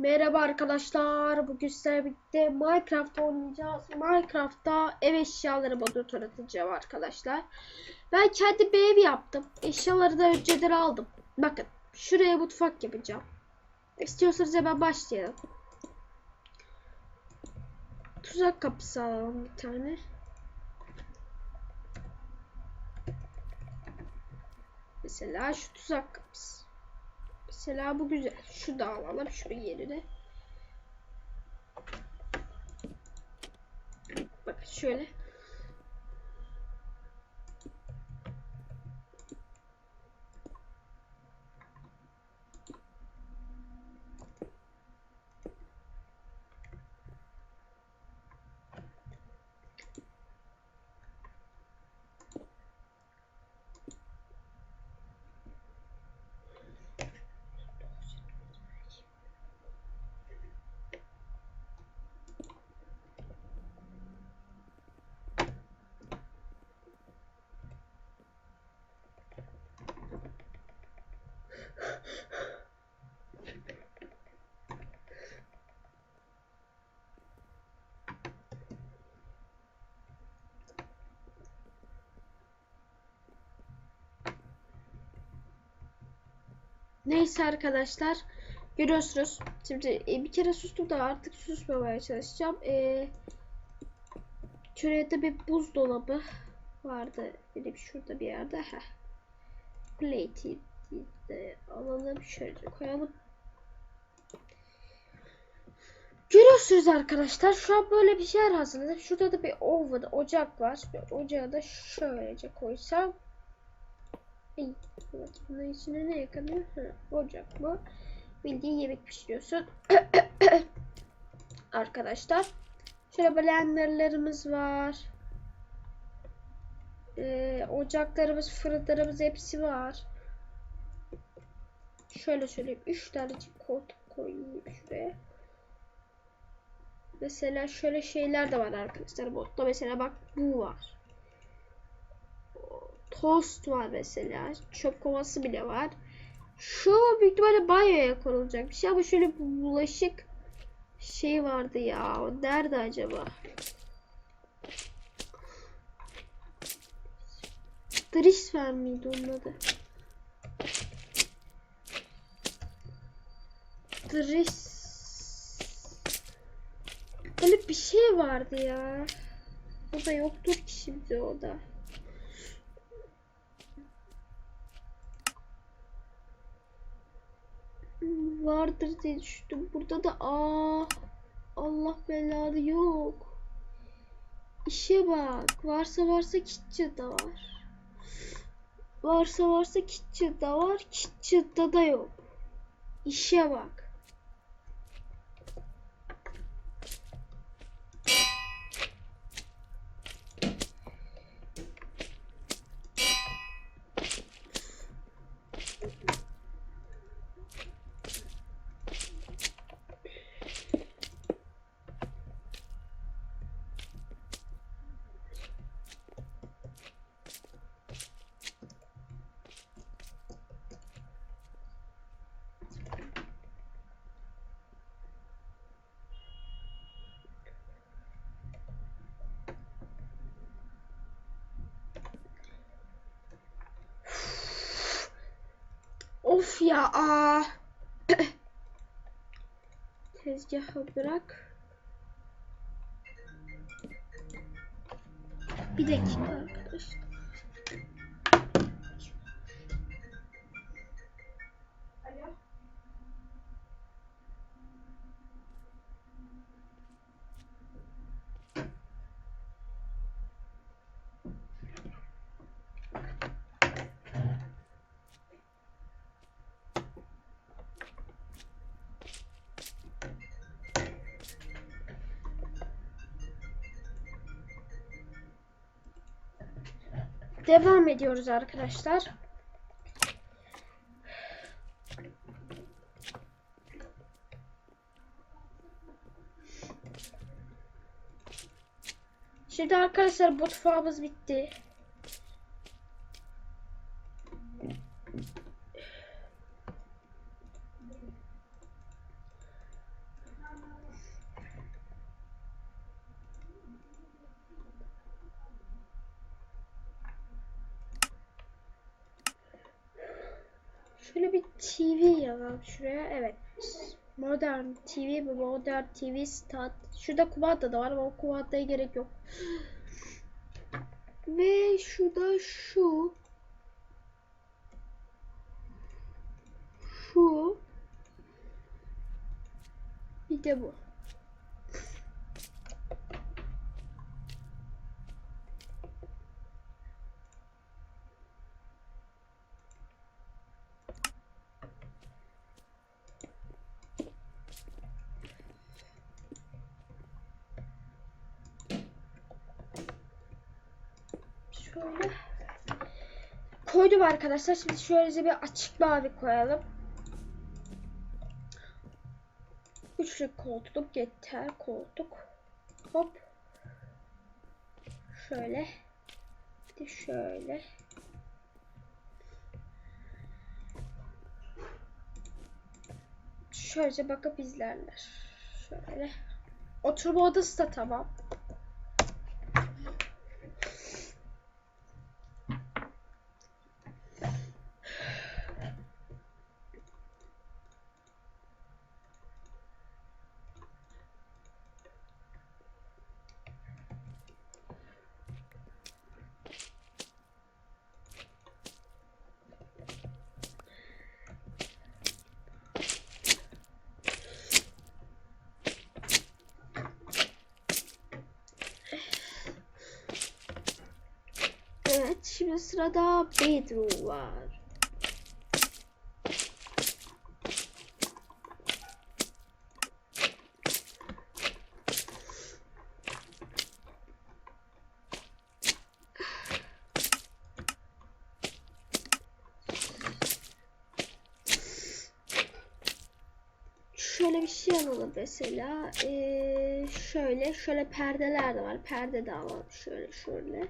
Merhaba arkadaşlar. Bugün sizlerle birlikte Minecraft oynayacağız. Minecraft'ta ev eşyaları modu tanıtacağım arkadaşlar. Ben kendi bir ev yaptım. Eşyaları da önceden aldım. Bakın şuraya mutfak yapacağım. İstiyorsanız hemen başlayalım. Tuzak kapısı alalım bir tane. Mesela şu tuzak kapısı. Mesela bu güzel. Şu da alalım. Şunun yerine. Bakın şöyle. Neyse arkadaşlar. Görüyorsunuz. Şimdi e, bir kere sustum da artık susmamaya çalışacağım. E, şurada bir buzdolabı vardı. Benim şurada bir yerde. Heh. Plate'i de alalım. Şöyle koyalım. Görüyorsunuz arkadaşlar. Şu an böyle bir şeyler hazırladım. Şurada da bir oven, ocak var. Bir ocağı da şöylece koysam. Bunun içine ne yakanıyor? Ha, ocak bu. Bildiğin yemek pişiriyorsun. Arkadaşlar. Şöyle blenderlarımız var. Ee, ocaklarımız, fırınlarımız hepsi var. Şöyle söyleyeyim. 3 tane koltuk koyayım şuraya. Mesela şöyle şeyler de var arkadaşlar. Modda mesela bak bu var tost var mesela. Çöp kovası bile var. Şu büyük ihtimalle banyoya konulacak bir şey ama şöyle bulaşık şey vardı ya. O nerede acaba? Drisfer miydi onun adı? Dris Böyle bir şey vardı ya. O da yoktur ki şimdi o da. Vardır diye düşündüm. Burada da aa Allah belanı yok. İşe bak. Varsa varsa kitchen'da var. Varsa varsa kitchen'da var. Kitchen'da da yok. İşe bak. Of ya aa. Tezgahı bırak. Bir dakika arkadaşlar. Devam ediyoruz arkadaşlar. Şimdi arkadaşlar mutfağımız bitti. Şöyle bir TV yazalım şuraya. Evet. Modern TV bu Modern TV Stat. Şurada kumanda da var ama o kumandaya gerek yok. Ve şurada şu. Şu. Bir de bu. Şöyle koydum arkadaşlar. Şimdi şöyle bir açık mavi koyalım. Üçlü koltuk yeter koltuk. Hop. Şöyle. Bir de şöyle. Şöylece bakıp izlerler. Şöyle. Oturma odası da tamam. Şimdi sırada bedroom var. Şöyle bir şey alalım mesela. Ee, şöyle, şöyle perdeler de var. Perde de alalım. Şöyle, şöyle.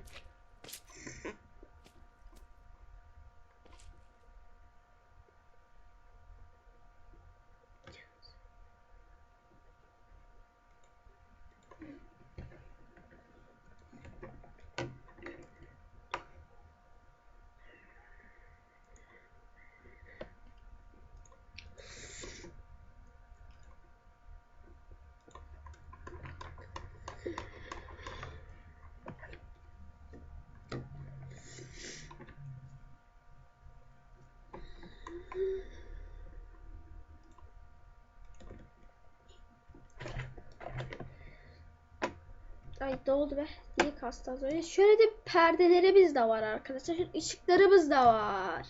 Ay doldu be. Niye kastı az? Şöyle de perdelerimiz de var arkadaşlar. Şöyle ışıklarımız da var.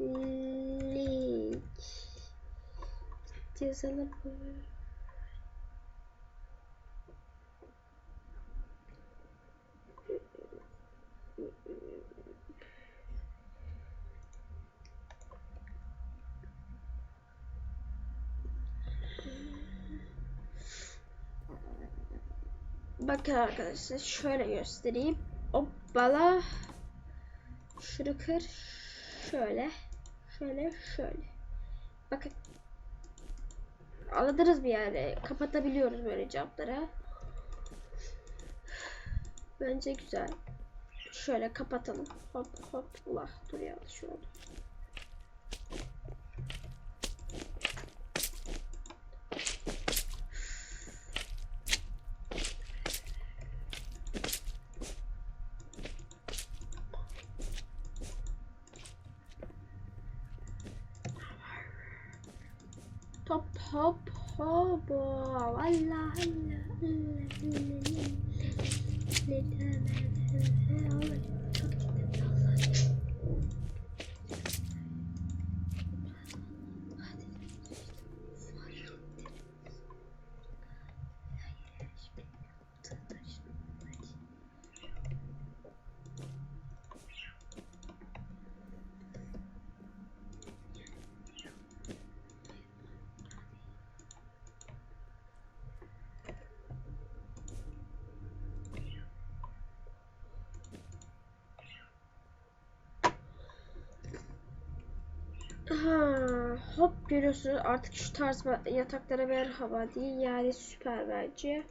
Link. Yazalım. Bakın arkadaşlar şöyle göstereyim. Hoppala. Şunu kır. Şöyle. Şöyle şöyle. Bakın. Anladınız mı yani? Kapatabiliyoruz böyle camları. Bence güzel. Şöyle kapatalım. Hop hop. Ulah dur yanlış oldu. it. Görüyorsunuz artık şu tarz yataklara merhaba değil yani süper bence.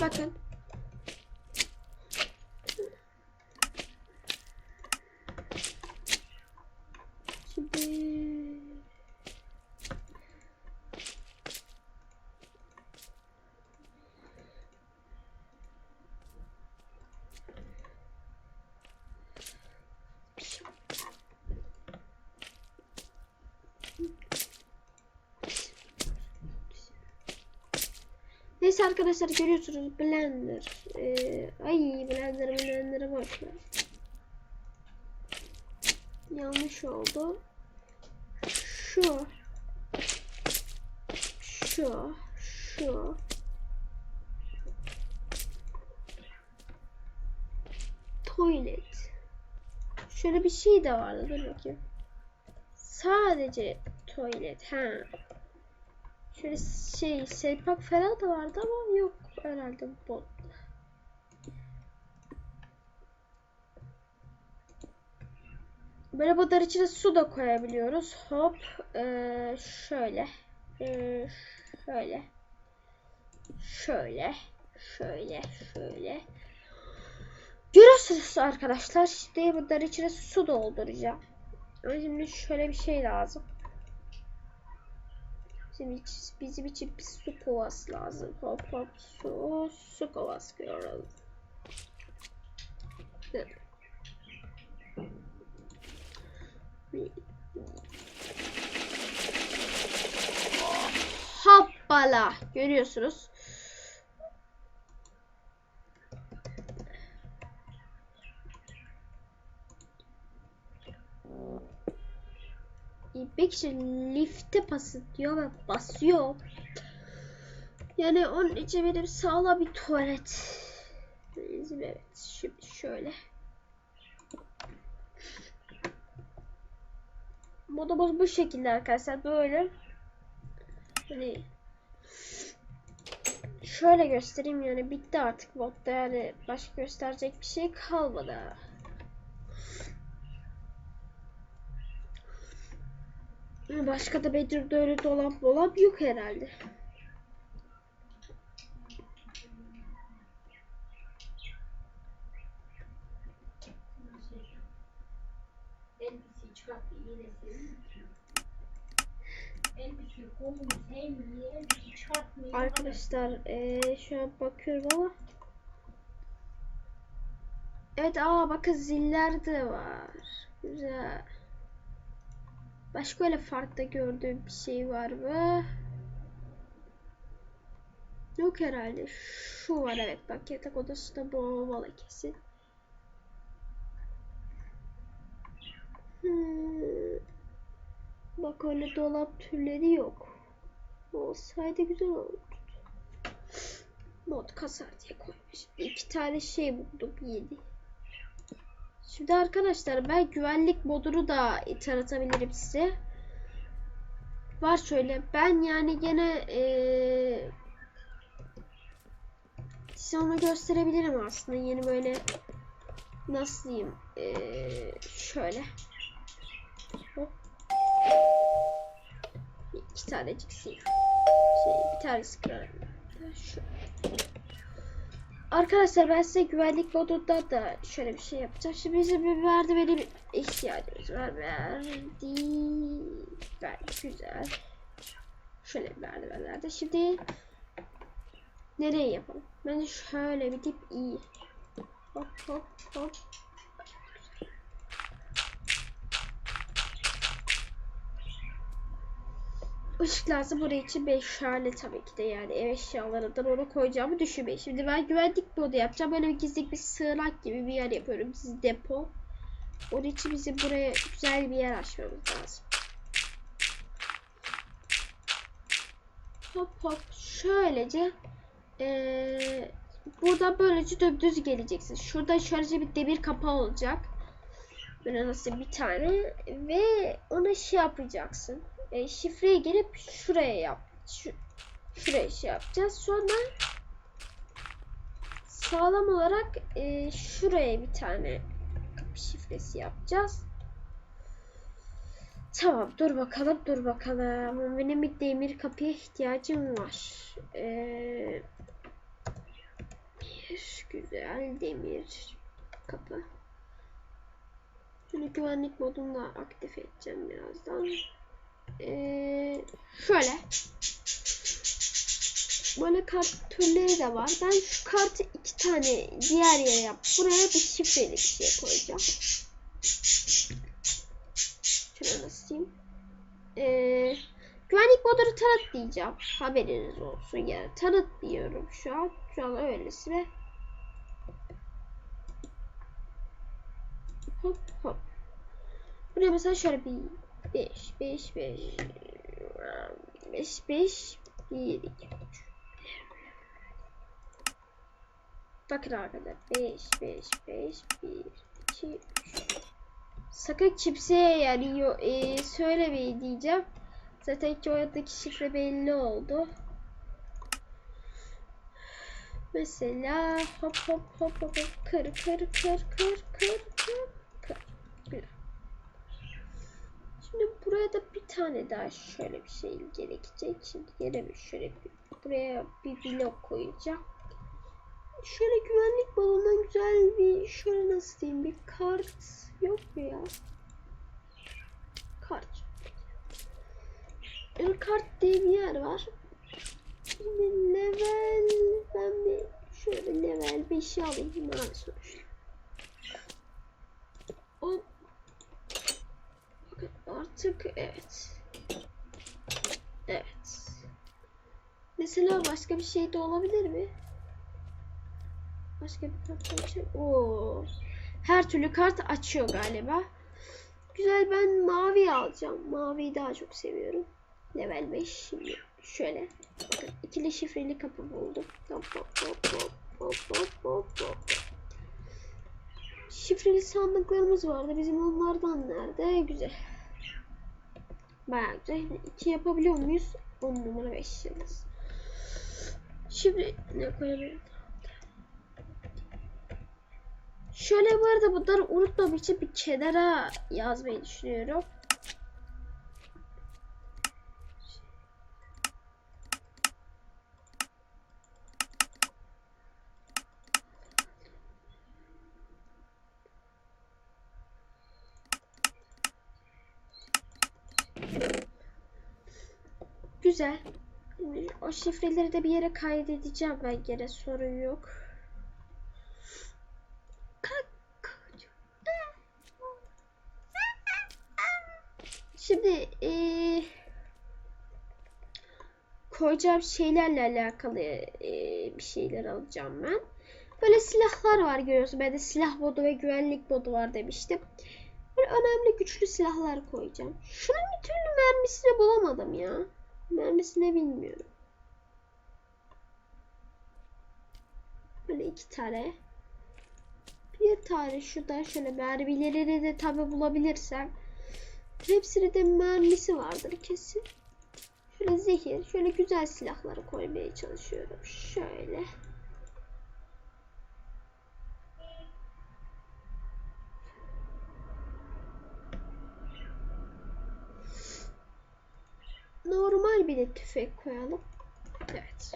Bakın. Şimdi Neyse arkadaşlar görüyorsunuz Blender. Ee, ay Blender Blender'ı boş ver. Yanlış oldu. Şu. Şu. Şu. Tuvalet. Şöyle bir şey de vardı. Dur bakayım. Sadece tuvalet. Ha. Şöyle şey selpak falan da vardı ama yok herhalde bot. Böyle bunlar içine su da koyabiliyoruz. Hop ee, şöyle ee, şöyle şöyle şöyle şöyle Görüyorsunuz arkadaşlar işte bunlar içine su dolduracağım. Şimdi şöyle bir şey lazım. Şimdi bizim için bir su kovası lazım. Hop hop su, su kovası koyuyoruz. Hoppala görüyorsunuz. İçin lifte pası diyor ve basıyor. Yani onun için benim sağlam bir tuvalet. Evet şimdi şöyle. Modumuz bu şekilde arkadaşlar böyle. Hani şöyle göstereyim yani bitti artık modda yani başka gösterecek bir şey kalmadı. Başka da bedroom'da öyle dolap dolap yok herhalde. Arkadaşlar eee, şu an bakıyorum ama Evet aa bakın ziller de var. Güzel. Başka öyle farklı gördüğüm bir şey var mı? Yok herhalde. Şu var evet bak yatak odasında bu olmalı kesin. Hmm. Bak öyle dolap türleri yok. Olsaydı güzel olurdu. Mod kasar diye koymuş. İki tane şey buldum yeni. Şimdi arkadaşlar ben güvenlik modunu da tanıtabilirim size. Var şöyle ben yani gene eee size onu gösterebilirim aslında yeni böyle nasıl diyeyim eee, şöyle Hop. iki tanecik şey, şey bir tanesi kırarım şu Arkadaşlar ben size güvenlik modunda da şöyle bir şey yapacağım. Şimdi bizim bir merdivene bir ihtiyacımız var. Merdi... Gayet güzel. Şöyle merdivenlerde. Şimdi nereye yapalım? Bence şöyle bir tip iyi. Hop hop hop. Işık lazım buraya için meşale tabii ki de yani ev eşyalarından onu koyacağımı düşünmeyin. Şimdi ben güvenlik modu yapacağım. Böyle bir gizli bir sığınak gibi bir yer yapıyorum. Siz depo. Onun için bizim buraya güzel bir yer açmamız lazım. Hop hop şöylece eee buradan böylece dümdüz geleceksin. Şurada şöylece bir demir kapağı olacak. Böyle nasıl bir tane ve ona şey yapacaksın e, şifreyi gelip şuraya yap. Şu, şuraya şey yapacağız. Sonra sağlam olarak e, şuraya bir tane kapı şifresi yapacağız. Tamam dur bakalım dur bakalım. Benim bir demir kapıya ihtiyacım var. Ee, bir güzel demir kapı. Şunu güvenlik modunu da aktif edeceğim birazdan. Ee, şöyle. Böyle kart türleri de var. Ben şu kartı iki tane diğer yere yap. Buraya bir şifreli bir şey koyacağım. Şöyle nasıl Ee, güvenlik modunu tanıt diyeceğim. Haberiniz olsun yani. Tanıt diyorum şu an. Şu an öylesine. Hop hop. Buraya mesela şöyle bir 5 5 5 5 5 1 2 Bakın arkadaşlar 5 5 5 1 2 3 Sakın kimseye yani yo, e, söylemeyin diyeceğim. Zaten ki oradaki şifre belli oldu. Mesela hop hop hop hop kır kır kır kır kır. Güzel. Şimdi buraya da bir tane daha şöyle bir şey gerekecek. Şimdi yere bir şöyle bir buraya bir blok koyacağım. Şöyle güvenlik balonundan güzel bir şöyle nasıl diyeyim bir kart yok mu ya? Kart. El kart diye bir yer var. Şimdi level ben bir şöyle level 5'i alayım mavi sonuçta. Bakın artık evet. Evet. Mesela başka bir şey de olabilir mi? Başka bir kart açıyor. Oo. Her türlü kart açıyor galiba. Güzel ben mavi alacağım. Maviyi daha çok seviyorum. Level 5 şimdi şöyle. Bakın ikili şifreli kapı buldum. Hop hop hop hop hop hop hop hop. Şifreli sandıklarımız vardı. Bizim onlardan nerede? Güzel. Güzel. İki yapabiliyor muyuz? 10 numara 5 yıldız. Şimdi ne koyabilirim? Şöyle bu arada bunları unutmamak için bir kenara yazmayı düşünüyorum. Güzel. Şimdi O şifreleri de bir yere kaydedeceğim ben gene sorun yok. Şimdi eee koyacağım şeylerle alakalı eee, bir şeyler alacağım ben. Böyle silahlar var görüyorsun. Ben de silah modu ve güvenlik modu var demiştim. Böyle önemli güçlü silahlar koyacağım. Şunun bir türlü mermisini bulamadım ya. Mermisini bilmiyorum. Böyle iki tane. Bir tane şuradan şöyle mermilerini de tabi bulabilirsem. Hepsinin de mermisi vardır kesin. Şöyle zehir, şöyle güzel silahları koymaya çalışıyorum. Şöyle. Normal bir de tüfek koyalım. Evet.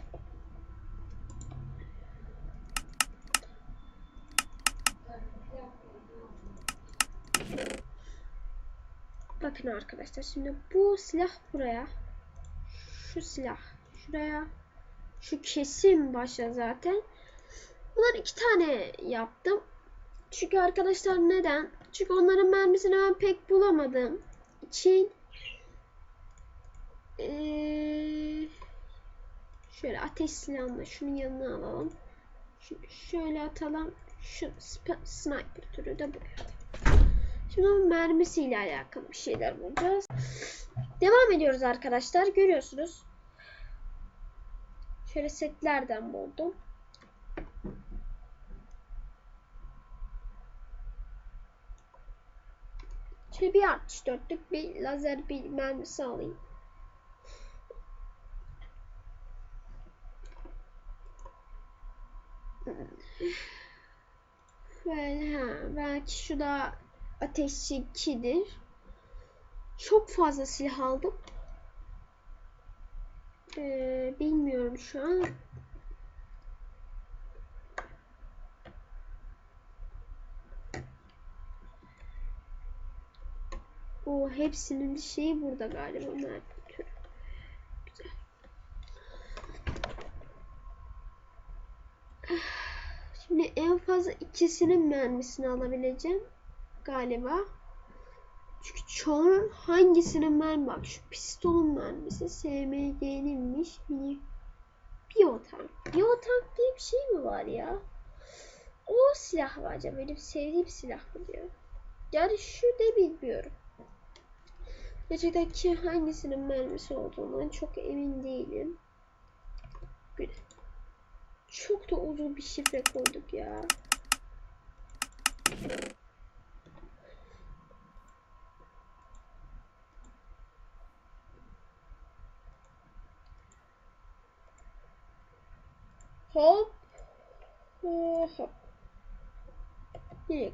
Bakın arkadaşlar şimdi bu silah buraya. Şu silah şuraya. Şu kesim başa zaten. Bunlar iki tane yaptım. Çünkü arkadaşlar neden? Çünkü onların mermisini ben pek bulamadığım için ee, şöyle ateş silahını şunun yanına alalım. Şu, şöyle atalım. Şu sniper türü de buraya. Şimdi mermisiyle alakalı bir şeyler bulacağız. Devam ediyoruz arkadaşlar. Görüyorsunuz. Şöyle setlerden buldum. Şöyle bir 64'lük bir lazer bir mermisi alayım. Böyle ha, belki şu da ateşçi 2'dir. Çok fazla silah aldım. Ee, bilmiyorum şu an. O hepsinin şeyi burada galiba. Türü. Güzel. Şimdi en fazla ikisinin mermisini alabileceğim galiba. Çünkü çoğunun hangisinin mermi bak şu pistolun mermisi SMG'ninmiş mini Biotank. Biotank diye bir şey mi var ya? O silah mı acaba? Benim sevdiğim silah mı diyor. Yani şu da bilmiyorum. Gerçekten ki hangisinin mermisi olduğundan çok emin değilim. Güzel. Çok da uzun bir şifre koyduk ya. Hop. Hop. Nereye.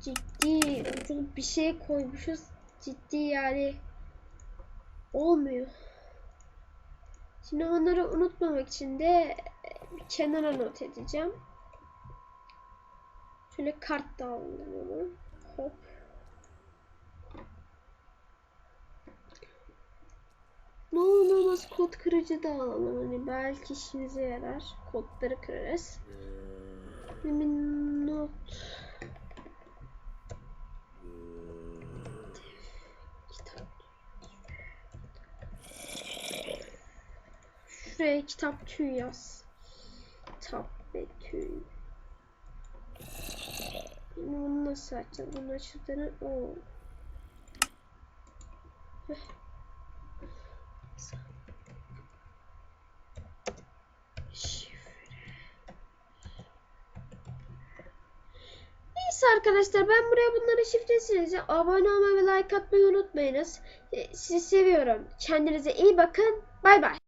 Ciddi uzun bir şey koymuşuz. Ciddi yani olmuyor. Şimdi onları unutmamak için de bir kenara not edeceğim. Şöyle kart da aldım onu. Hop. Ne olur olmaz kod kırıcı da alalım. Hani belki işimize yarar. Kodları kırarız. Bir not. Kitap. Şuraya kitap tüy yaz. Kitap ve tüy. Bunu nasıl açacağım? Bunu açıldığını o. Neyse arkadaşlar ben buraya bunların şifresini yazacağım. Abone olmayı ve like atmayı unutmayınız. Sizi seviyorum. Kendinize iyi bakın. Bay bay.